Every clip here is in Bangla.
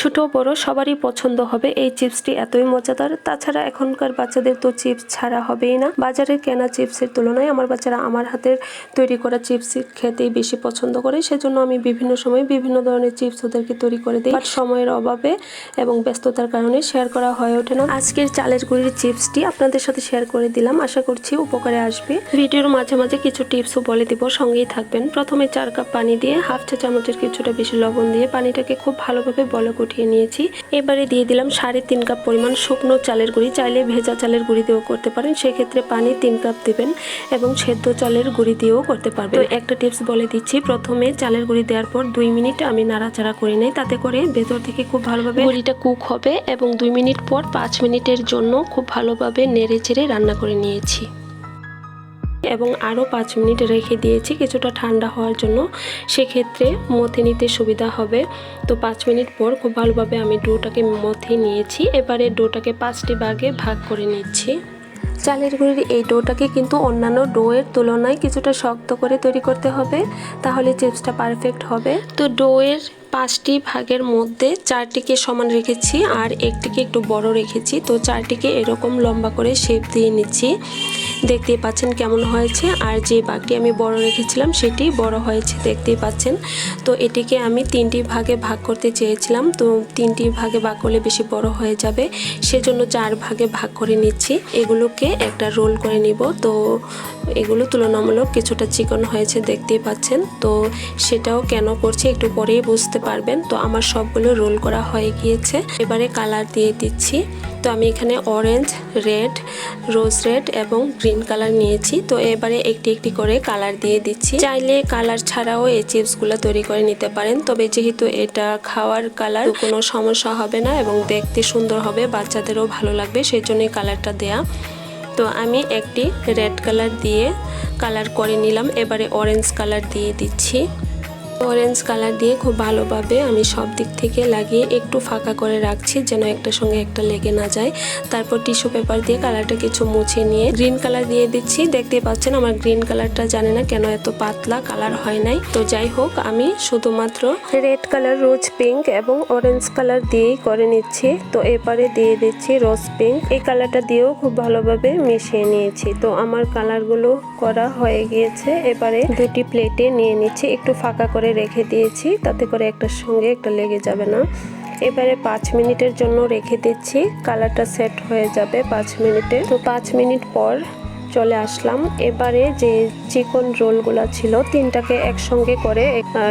ছোট বড় সবারই পছন্দ হবে এই চিপসটি, এতই মজাদার। তাছাড়া এখনকার বাচ্চাদের তো চিপস ছাড়া হবেই না। বাজারের কেনা চিপসের তুলনায় আমার বাচ্চারা আমার হাতের তৈরি করা চিপস খেতেই বেশি পছন্দ করে। সেজন্য আমি বিভিন্ন সময় বিভিন্ন ধরনের চিপস ওদেরকে তৈরি করে দিই। সময়ের অভাবে এবং ব্যস্ততার কারণে শেয়ার করা হয়ে ওঠে না। আজকের চালের গুঁড়ির চিপসটি আপনাদের সাথে শেয়ার করে দিলাম। আশা করছি উপকারে আসবে। ভিডিওর মাঝে মাঝে কিছু টিপসও বলে দিব, সঙ্গেই থাকবেন। প্রথমে চার কাপ পানি দিয়ে হাফ চা চামচের কিছুটা বেশি লবণ দিয়ে পানিটাকে খুব ভালোভাবে বলক উঠিয়ে নিয়েছি। এবারে দিয়ে দিলাম সাড়ে তিন কাপ পরিমাণ শুকনো চালের গুঁড়ি। চাইলে ভেজা চালের গুঁড়ি দিয়েও করতে পারেন। সেক্ষেত্রে পানি তিন কাপ দেবেন এবং সেদ্ধ চালের গুঁড়ি দিয়েও করতে পারবেন। একটা টিপস বলে দিচ্ছি, প্রথমে চালের গুঁড়ি দেওয়ার পর দুই মিনিট আমি নাড়াচাড়া করে নেই। তাতে করে ভেতর থেকে খুব ভালোভাবে গুঁড়িটা কুক হবে এবং দুই মিনিট পর পাঁচ মিনিটের জন্য খুব ভালোভাবে নেড়ে চেড়ে রান্না করে নিয়েছি। এবং আরও পাঁচ মিনিট রেখে দিয়েছি কিছুটা ঠান্ডা হওয়ার জন্য। সেক্ষেত্রে মথে নিতে সুবিধা হবে। তো পাঁচ মিনিট পর খুব ভালোভাবে আমি ডোটাকে মথে নিয়েছি। এবারে ডোটাকে পাঁচটি ভাগে ভাগ করে নিচ্ছি। চালের গুঁড়ির এই ডোটাকে কিন্তু অন্যান্য ডোয়ের তুলনায় কিছুটা শক্ত করে তৈরি করতে হবে। তাহলে চিপসটা পারফেক্ট হবে। তো ডোয়ের পাঁচটি ভাগের মধ্যে চারটিকে সমান রেখেছি আর একটিকে একটু বড় রেখেছি। তো চারটিকে এরকম লম্বা করে শেপ দিয়ে নিচ্ছি। দেখতেই পাচ্ছেন কেমন হয়েছে। আর যে বাঘটি আমি বড় রেখেছিলাম, সেটি বড় হয়েছে, দেখতেই পাচ্ছেন। তো এটিকে আমি তিনটি ভাগে ভাগ করতে চেয়েছিলাম। তো তিনটি ভাগে ভাগ করলে বেশি বড় হয়ে যাবে। সেজন্য চার ভাগে ভাগ করে নিচ্ছি। এগুলোকে একটা রোল করে নিব। তো এগুলো তুলনামূলক কিছুটা চিকন হয়েছে, দেখতেই পাচ্ছেন। তো সেটাও কেন করছি একটু পরেই বুঝতে পারবেন। তো আমার সবগুলো রোল করা হয়ে গিয়েছে। এবারে কালার দিয়ে দিচ্ছি। আমি এখানে অরেঞ্জ রেড রোজ রেড এবং গ্রিন কালার নিয়েছি। তো এবারে একটি একটি করে কালার দিয়ে দিচ্ছি। চাইলে কালার ছাড়াও এই চিপসগুলো তৈরি করে নিতে পারেন। তবে যেহেতু এটা খাওয়ার কালার কোনো সমস্যা হবে না এবং দেখতে সুন্দর হবে, বাচ্চাদেরও ভালো লাগবে সেই জন্যই কালারটা দেয়া। তো আমি একটি রেড কালার দিয়ে কালার করে নিলাম। এবারে অরেঞ্জ কালার দিয়ে দিচ্ছি। অরেঞ্জ কালার দিয়ে খুব ভালোভাবে আমি সব দিক থেকে লাগিয়ে একটু ফাঁকা করে রাখছি, যেন একটা সঙ্গে একটা লেগে না যায়। তারপর টিস্যু পেপার দিয়ে কালারটা কিছু মুছে নিয়ে গ্রিন কালার দিয়ে দিচ্ছি। দেখতে পাচ্ছেন আমার গ্রিন কালারটা জানে না কেন এত পাতলা কালার হয় নাই। তো যাই হোক, আমি শুধুমাত্র রেড কালার রোজ পিঙ্ক এবং অরেঞ্জ কালার দিয়েই করে নিচ্ছি। তো এপারে দিয়ে দিচ্ছি রোজ পিঙ্ক এই কালারটা দিয়েও খুব ভালোভাবে মিশিয়ে নিয়েছি। তো আমার কালারগুলো করা হয়ে গিয়েছে। এবারে দুটি প্লেটে নিয়ে নিচ্ছি। একটু ফাঁকা করে রেখে দিয়েছি, তাতে করে একটা সঙ্গে একটা লেগে যাবে না। এবারে পাঁচ মিনিটের জন্য রেখে দিচ্ছি, কালারটা সেট হয়ে যাবে পাঁচ মিনিটে। তো পাঁচ মিনিট পর চলে আসলাম। এবারে যে চিকন রোলগুলো ছিল, তিনটাকে একসঙ্গে করে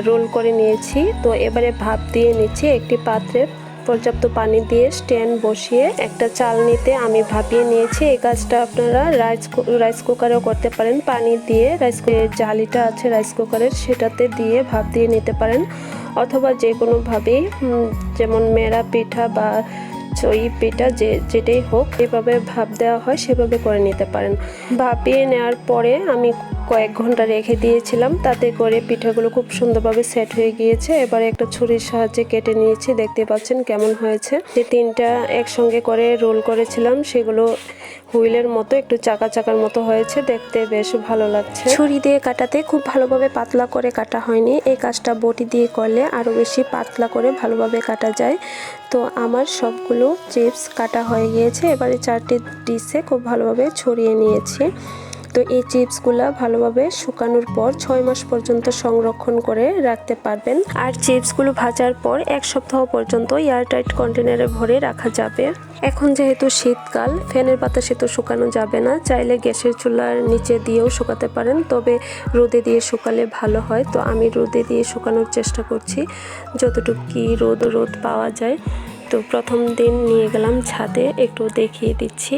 রোল করে নিয়েছি। তো এবারে ভাপ দিয়ে নিচ্ছি একটি পাত্রে পর্যাপ্ত পানি দিয়ে স্ট্যান্ড বসিয়ে একটা চালনিতে আমি ভাপিয়ে নিয়েছি। এই কাজটা আপনারা রাইস রাইস কুকারেও করতে পারেন। পানি দিয়ে রাইস জালিটা আছে রাইস কুকারের, সেটাতে দিয়ে ভাপ দিয়ে নিতে পারেন। অথবা যে কোনোভাবেই যেমন মেরা পিঠা বা চই পিঠা, যে, যেটাই হোক এভাবে ভাপ দেওয়া হয়, সেভাবে করে নিতে পারেন। ভাপিয়ে নেওয়ার পরে আমি কয়েক ঘণ্টা রেখে দিয়েছিলাম। তাতে করে পিঠাগুলো খুব সুন্দরভাবে সেট হয়ে গিয়েছে। এবারে একটা ছুরির সাহায্যে কেটে নিয়েছি। দেখতে পাচ্ছেন কেমন হয়েছে। যে তিনটা একসঙ্গে করে রোল করেছিলাম, সেগুলো হুইলের মতো, একটু চাকা চাকার মতো হয়েছে। দেখতে বেশ ভালো লাগছে। ছুরি দিয়ে কাটাতে খুব ভালোভাবে পাতলা করে কাটা হয়নি। এই কাজটা বটি দিয়ে করলে আরও বেশি পাতলা করে ভালোভাবে কাটা যায়। তো আমার সবগুলো চিপস কাটা হয়ে গিয়েছে। এবারে চারটি ডিশে খুব ভালোভাবে ছড়িয়ে নিয়েছি। তো এই চিপসগুলো ভালোভাবে শুকানোর পর ছয় মাস পর্যন্ত সংরক্ষণ করে রাখতে পারবেন। আর চিপসগুলো ভাজার পর এক সপ্তাহ পর্যন্ত এয়ারটাইট কন্টেনারে ভরে রাখা যাবে। এখন যেহেতু শীতকাল, ফ্যানের বাতাসে তো শুকানো যাবে না, চাইলে গ্যাসের চুলার নিচে দিয়েও শুকাতে পারেন, তবে রোদে দিয়ে শুকালে ভালো হয়। তো আমি রোদে দিয়ে শুকানোর চেষ্টা করছি, যতটুকু কি রোদ রোদ পাওয়া যায়। তো প্রথম দিন নিয়ে গেলাম ছাদে, একটু দেখিয়ে দিচ্ছি।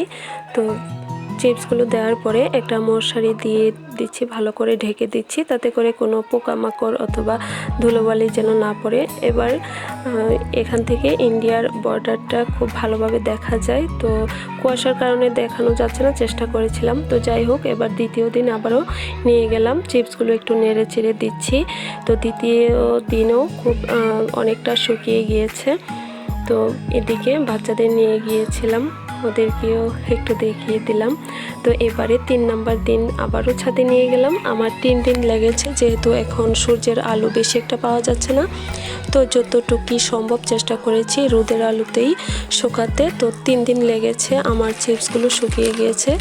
তো চিপসগুলো দেওয়ার পরে একটা মশারি দিয়ে দিচ্ছি, ভালো করে ঢেকে দিচ্ছি, তাতে করে কোনো পোকামাকড় অথবা ধুলোবালি যেন না পড়ে। এবার এখান থেকে ইন্ডিয়ার বর্ডারটা খুব ভালোভাবে দেখা যায়। তো কুয়াশার কারণে দেখানো যাচ্ছে না, চেষ্টা করেছিলাম। তো যাই হোক, এবার দ্বিতীয় দিন আবারও নিয়ে গেলাম। চিপসগুলো একটু নেড়ে চেড়ে দিচ্ছি। তো দ্বিতীয় দিনও খুব অনেকটা শুকিয়ে গিয়েছে। তো এদিকে বাচ্চাদের নিয়ে গিয়েছিলাম। ওদেরকেও একটু দেখিয়ে দিলাম। তো এবারে তিন নাম্বার দিন আবারও ছাদে নিয়ে গেলাম। আমার তিন দিন লেগেছে, যেহেতু এখন সূর্যের আলু বেশি একটা পাওয়া যাচ্ছে না। তো যতটুকু সম্ভব চেষ্টা করেছি রোদের আলুতেই শুকাতে। তো তিন দিন লেগেছে, আমার চিপসগুলো শুকিয়ে গিয়েছে।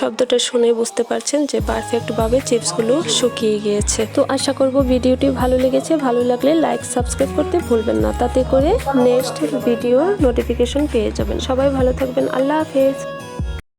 শব্দটা শুনে বুঝতে পারছেন যে পারফেক্টভাবে চিপসগুলো শুকিয়ে গিয়েছে। তো আশা করব ভিডিওটি ভালো লেগেছে। ভালো লাগলে লাইক সাবস্ক্রাইব করতে ভুলবেন না। তাতে করে নেক্সট ভিডিও নোটিফিকেশন পেয়ে যাবেন। সবাই ভালো থাকবেন। আল্লাহ হাফেজ।